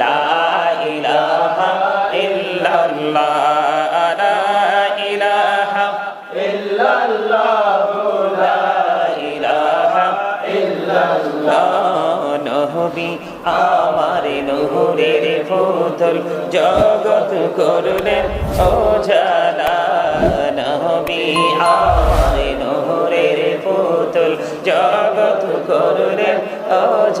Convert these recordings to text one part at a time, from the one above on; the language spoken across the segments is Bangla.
লা ইলাহা ইল্লাল্লাহ নহবি আমার নহরের ফুতল জগৎ করলেন, ও নহবি আমার নহরের পুতুল জগৎ করলেন, ও রোজ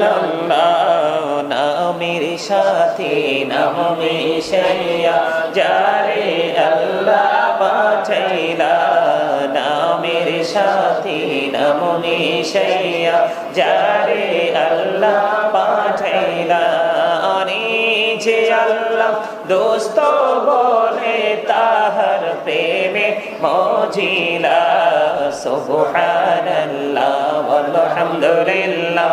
ইল্লাল্লাহ নামের সাথে নাম মিশাইয়া, যারে আল্লাহ পাঠাইলা নামের সাথে নাম মিশাইয়া, যারে আল্লাহ পাঠাইলা যে আল্লাহ দোস্ত বলে তাহার প্রেমে মজিলা। সুবহানাল্লাহ আলহামদুলিল্লাহ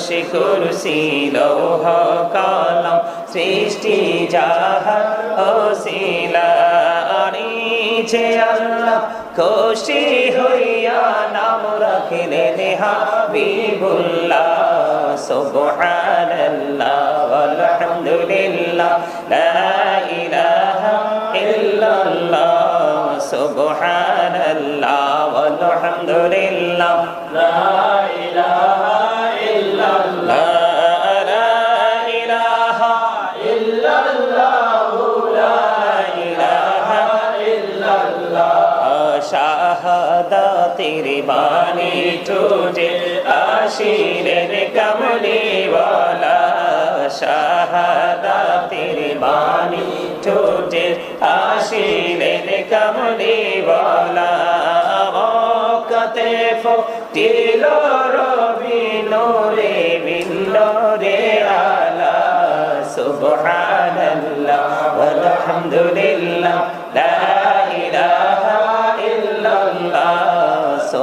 আরশ কুরসি লৌহ কলম সৃষ্টি যাহার ওসিলা যে আল্লাহ খুশি হইয়া নাম রাখিলেন হাবিবুল্লাহ সুবহানাল্লাহ, আলহামদুলিল্লাহ, লা ইলাহা ইল্লাল্লাহ। সুবহানাল্লাহ, আলহামদুলিল্লাহ, লা শাহাদাতের বাণী তুজে আশিরের কমলিওয়ালা। শাহাদাতের বাণী তুজে আশিরের কমলিওয়ালা। মকতে ফটিল রবি নোরে বিল্লরে আলা। সুবহানাল্লাহ আলহামদুলিল্লাহ লা ইলাহা ইল্লাল্লাহ।